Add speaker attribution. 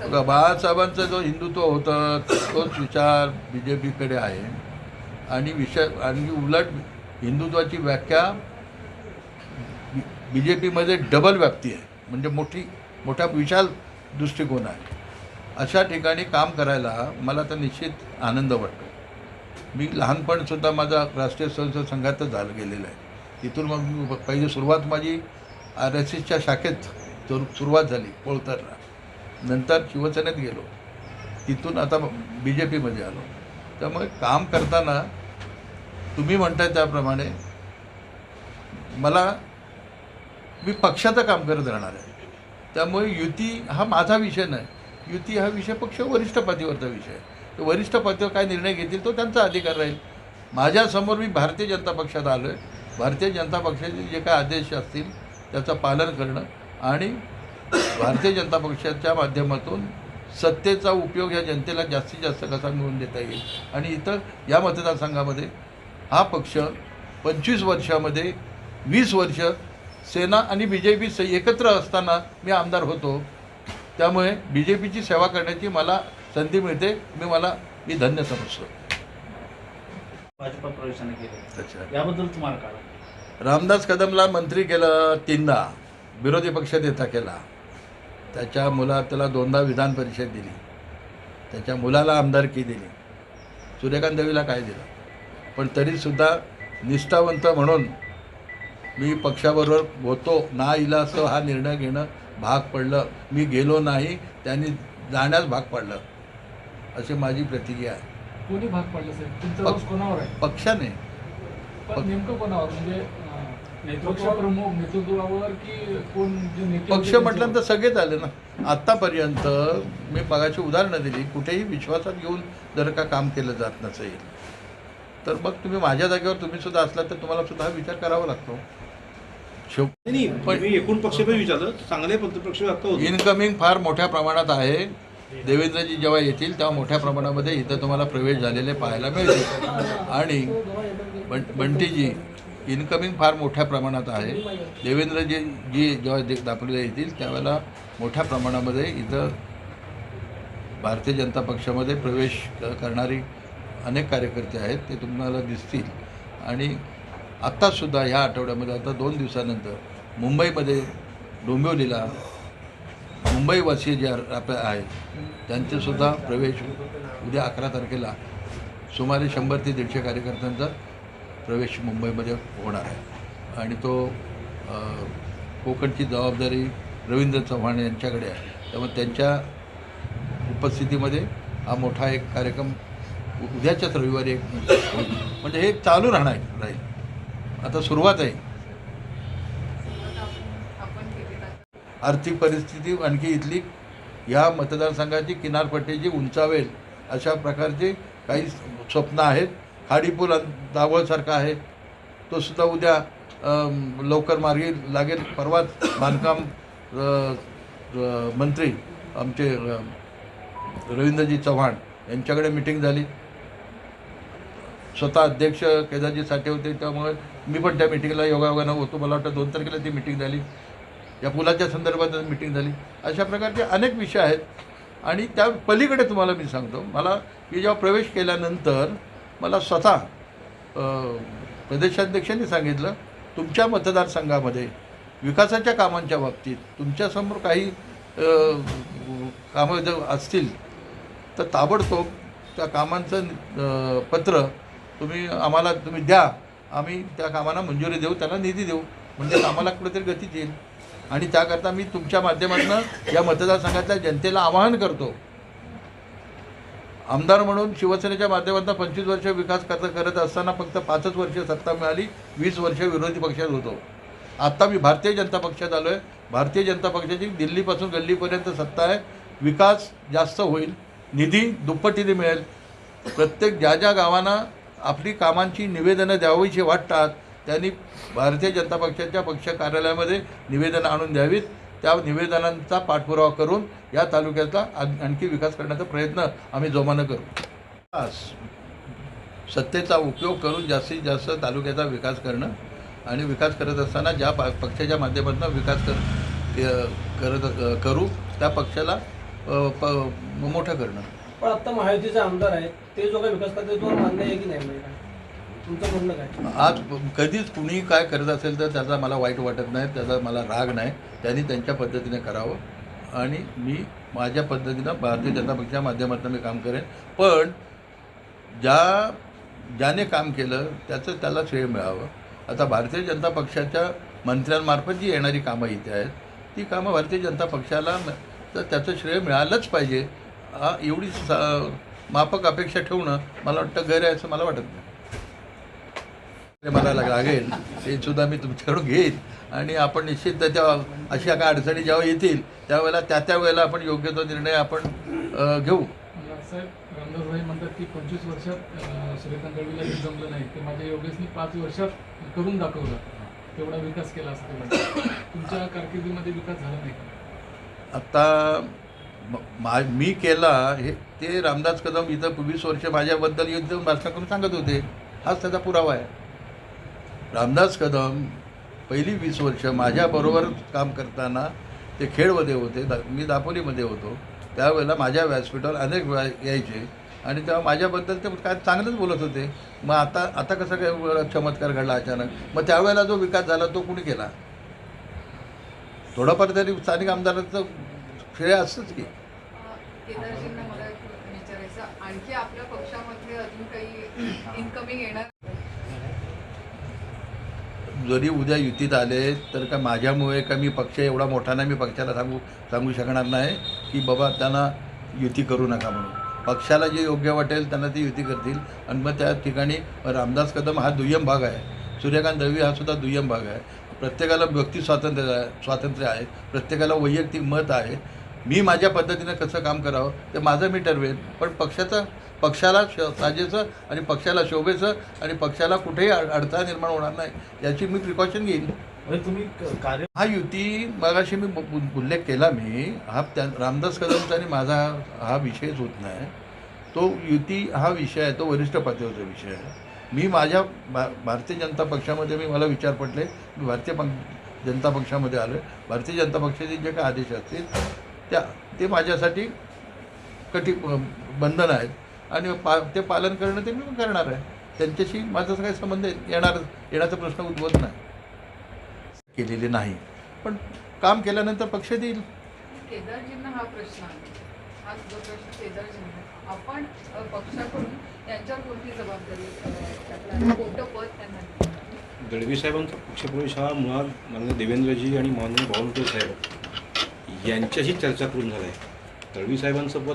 Speaker 1: बघा बाळासाहेबांचा जो हिंदुत्व होतं तोच विचार बी जे पीकडे आहे. आणि विषय आणि उलट हिंदुत्वाची व्याख्या बी जे पीमध्ये डबल व्याप्ती आहे. म्हणजे मोठी मोठा विशाल दृष्टिकोन आहे. अशा ठिकाणी काम करायला मला तर निश्चित आनंद वाटतो. मी लहानपणसुद्धा माझा राष्ट्रीय स्वयंसेवक संघातच झालं गेलेलं आहे. तिथून मग मी पहिली सुरुवात माझी आर एस एसच्या शाखेत सुरुवात झाली पोळतरला नंतर शिवसेनेत गेलो. तिथून आता बी जे पीमध्ये आलो. त्यामुळे काम करताना तुम्ही म्हणताय त्याप्रमाणे मला मी पक्षाचं काम करत राहणार आहे. त्यामुळे युती हा माझा विषय नाही. युती हा विषय पक्ष वरिष्ठ पातळीवरचा विषय आहे. तर वरिष्ठ पातळीवर काय निर्णय घेतील तो त्यांचा अधिकार राहील. माझ्यासमोर मी भारतीय जनता पक्षात आलो आहे भारतीय जनता पक्षाचे जे काय आदेश असतील त्याचं पालन करणं आणि भारतीय जनता पक्षाच्या माध्यमातून सत्तेचा उपयोग या जनतेला जास्तीत जास्त कसा मिळवून देता येईल? आणि इतर या मतदारसंघामध्ये हा पक्ष पंचवीस वर्षामध्ये वीस वर्ष सेना आणि बी जे पी एकत्र असताना मी आमदार होतो. त्यामुळे बी जे पीची सेवा करण्याची मला संधी मिळते. मी मला मी धन्य समजतो.
Speaker 2: भाजपा प्रवेशाने केले.
Speaker 1: अच्छा.
Speaker 2: याबद्दल तुम्हाला काय?
Speaker 1: रामदास कदमला मंत्री केलं तीनदा. विरोधी पक्ष नेता केला. त्याच्या मुला त्याला दोनदा विधान परिषद दिली. त्याच्या मुलाला आमदारकी दिली. सूर्यकांत देवीला काय दिलं? पण तरीसुद्धा निष्ठावंत म्हणून मी पक्षाबरोबर होतो ना इला असं हा निर्णय घेणं भाग पडलं. मी गेलो नाही त्यांनी जाण्यास भाग पडलं. अशी माझी प्रतिक्रिया आहे.
Speaker 3: कोणी भाग पडले साहेब? तुमचा
Speaker 1: पक्ष-
Speaker 3: रोष कोणावर आहे?
Speaker 1: पक्षाने.
Speaker 3: नेमकं कोणावर? म्हणजे अं, पक्षप्रमुख नेतृत्वावर की कोण जे नेते होते
Speaker 1: पक्ष म्हटल्यानंतर सगळेच आले ना. आत्तापर्यंत मी पगाची उदाहरणं दिली कुठेही विश्वासात घेऊन जर का काम केलं जात नसेल तर मग तुम्ही माझ्या जागेवर तुम्ही सुद्धा असला तर तुम्हाला सुद्धा विचार करावा लागतो.
Speaker 4: नाही
Speaker 1: पण-
Speaker 4: मी एकूण विचारलं. चांगले पक्ष आता होते.
Speaker 1: इनकमिंग फार मोठ्या प्रमाणात आहे. देवेंद्रजी जेव्हा येतील तेव्हा मोठ्या प्रमाणामध्ये इथं तुम्हाला प्रवेश झालेले पाहायला मिळतील. आणि बं बंटीजी इनकमिंग फार मोठ्या प्रमाणात आहे. देवेंद्रजी जी जेव्हा दे- दापोलीला येतील त्यावेळेला मोठ्या प्रमाणामध्ये इथं भारतीय जनता पक्षामध्ये प्रवेश करणारी अनेक कार्यकर्ते आहेत ते तुम्हाला दिसतील. आणि आत्तासुद्धा ह्या आठवड्यामध्ये आता दोन दिवसानंतर मुंबईमध्ये डोंबिवलीला मुंबईवासी जे आपल्या आप- आहेत त्यांचेसुद्धा प्रवेश उद्या अकरा तारखेला सुमारे शंभर ते दीडशे कार्यकर्त्यांचा प्रवेश मुंबईमध्ये होणार आहे. आणि तो कोकणची जबाबदारी रवींद्र चव्हाण यांच्याकडे आहे. त्यामुळे त्यांच्या उपस्थितीमध्ये हा मोठा एक कार्यक्रम उ- उद्याच्याच रविवारी एक म्हणजे हे चालू राहणार राहील. आता सुरुवात आहे. आर्थिक परिस्थिती आणखी इथली या मतदारसंघाची किनारपट्टीची उंचावेल अशा प्रकारचे काही स्वप्न आहेत. हाडीपूल दावळसारखा आहे. तो सुद्धा उद्या लवकर मार्गी लागेल. परवाच बांधकाम मंत्री आमचे रवींद्रजी चव्हाण यांच्याकडे मिटिंग झाली. स्वतः अध्यक्ष केदारजी साठे होते त्यामुळे मी पण त्या मिटिंगला योगायोगानं होतो. मला वाटतं दोन तारखेला ती मिटिंग झाली. या पुलाच्या संदर्भात मिटिंग झाली. अशा प्रकारचे अनेक विषय आहेत. आणि त्या पलीकडे तुम्हाला मी सांगतो. मला मी जेव्हा प्रवेश केल्यानंतर मला स्वतः प्रदेशाध्यक्षांनी सांगितलं तुमच्या मतदारसंघामध्ये विकासाच्या कामांच्या बाबतीत तुमच्यासमोर काही कामं जर असतील तर ताबडतोब त्या कामांचं पत्र तुम्ही आम्हाला तुम्ही द्या. आम्ही त्या कामांना मंजुरी देऊ त्यांना निधी देऊ. म्हणजे कामाला कुठेतरी गती येईल. आणि त्याकरता मी तुमच्या माध्यमातून या मतदारसंघातल्या जनतेला आवाहन करतो आमदार म्हणून शिवसेनेच्या माध्यमातून पंचवीस वर्ष विकास करत करत असताना फक्त पाचच वर्ष सत्ता मिळाली वीस वर्ष विरोधी पक्षात होतो. आत्ता मी भारतीय जनता पक्षात आलो आहे भारतीय जनता पक्षाची दिल्लीपासून गल्लीपर्यंत सत्ता आहे. विकास जास्त होईल निधी दुप्पटीने मिळेल. प्रत्येक ज्या ज्या गावांना आपली कामांची निवेदनं द्यावीशी वाटतात त्यांनी भारतीय जनता पक्षाच्या पक्ष कार्यालयामध्ये निवेदनं आणून द्यावीत. त्या निवेदनांचा पाठपुरावा करून या तालुक्याचा आणखी विकास करण्याचा प्रयत्न आम्ही जोमानं करू. सत्तेचा उपयोग करून जास्तीत जास्त तालुक्याचा विकास करणं आणि विकास करत असताना ज्या पक्षाच्या माध्यमातून विकास कर करत करू त्या पक्षाला प- मोठं करणं.
Speaker 5: पण आत्ता महायुतीचे आमदार आहेत ते जो काही विकास करतात तो मान्य आहे की नाही? तुमचं म्हणणं काय?
Speaker 1: आज कधीच कुणी काय करत असेल तर त्याचा मला वाईट वाटत नाही त्याचा मला राग नाही. त्यांनी त्यांच्या पद्धतीने करावं. आणि मी माझ्या पद्धतीनं भारतीय जनता पक्षाच्या माध्यमातून मी काम करेन. पण ज्या ज्याने काम केलं त्याचं त्याला श्रेय मिळावं. आता भारतीय जनता पक्षाच्या मंत्र्यांमार्फत जी येणारी कामं इथे आहेत ती कामं भारतीय जनता पक्षाला तर त्याचं श्रेय मिळालंच पाहिजे. एवढी सा माफक अपेक्षा ठेवणं मला वाटतं गैर आहे असं मला वाटत नाही. मला लाग- लागेल ते सुद्धा मी तुमच्याकडून घेईन. आणि आपण निश्चित त्याच्या अशा काय अडचणी जेव्हा येतील त्यावेळेला त्या त्या वेळेला आपण योग्य तो निर्णय आपण घेऊ.
Speaker 3: म्हणतात की पंचवीस वर्षात अं, सुरेखा दळवीला हे जमलं नाही. ते माझ्या योगेशनी पाच वर्षात करून दाखवलं. तेवढा विकास केला असं ते म्हणतात. तुमच्या कारकिर्दीमध्ये विकास झाला नाही का?
Speaker 1: आत्ता म- केला हे ते रामदास कदम इथं वीस वर्ष माझ्याबद्दल जाऊन भाषण करून सांगत होते. हाच त्याचा पुरावा आहे. रामदास कदम पहिली वीस वर्ष माझ्याबरोबर काम करताना ते खेडमध्ये होते दा मी दापोलीमध्ये होतो. त्यावेळेला माझ्या व्यासपीठावर अनेक वेळा यायचे आणि तेव्हा माझ्याबद्दल ते काय चांगलंच बोलत होते. मग आता आता कसं काय चमत्कार घडला अचानक? मग त्यावेळेला जो विकास झाला तो कुणी केला? थोडाफार तरी स्थानिक आमदारांचं श्रेय असतंच की.
Speaker 6: केदारजींना मला विचारायचं आणखी आपल्या पक्षामध्ये अजून काही इनकमिंग येणार
Speaker 1: जरी उद्या युतीत आले तर का माझ्यामुळे का मी पक्ष एवढा मोठा नाही मी पक्षाला सांगू सांगू शकणार नाही की बाबा त्यांना युती करू नका म्हणून. पक्षाला जे योग्य वाटेल त्यांना ती युती करतील. आणि मग त्या ठिकाणी रामदास कदम हा दुय्यम भाग आहे. सूर्यकांत दळवी हा सुद्धा दुय्यम भाग आहे. प्रत्येकाला व्यक्ती स्वातंत्र्य स्वातंत्र्य आहे. प्रत्येकाला वैयक्तिक मत आहे. मी माझ्या पद्धतीनं कसं काम करावं ते माझं मी ठरवेन. पण पक्षाचं पक्षाला श साजेचं आणि पक्षाला शोभेचं आणि पक्षाला कुठेही अड- अडथळा निर्माण होणार नाही याची मी प्रिकॉशन घेईन.
Speaker 2: म्हणजे तुम्ही कार्य
Speaker 1: हा युती मगाशी मी उल्लेख केला मी हा त्या रामदास कदमचा आणि माझा हा विषयच होत नाही. तो युती हा विषय आहे तो वरिष्ठ पातळीवरचा विषय आहे. मी माझ्या भा भारतीय जनता पक्षामध्ये मी मला विचार पटले मी भारतीय पं- जनता पक्षामध्ये आलो भारतीय जनता पक्षाचे जे काही आदेश असतील त्या ते माझ्यासाठी कठी बंधन आहेत. आणि पा ते पालन करणं ते मी करणार आहे. त्यांच्याशी माझा काही संबंध येणार येण्याचा प्रश्न उद्भवत नाही. केलेली नाही. पण काम केल्यानंतर पक्ष देईल.
Speaker 6: केदारजींना हा प्रश्न आहे. हा जो प्रश्न केदारजींना आहे. आपण अ, पक्षाकडून त्यांच्यावर कोणती जबाबदारी अ, टाकणार? कोणतं पद त्यांना देणार?
Speaker 4: दळवी साहेबांचा पक्षप्रवेश हा मुळात माननीय देवेंद्रजी आणि माननीय बावनकुळे साहेब यांच्याशी चर्चा करून झाला आहे दळवी साहेबांचं पद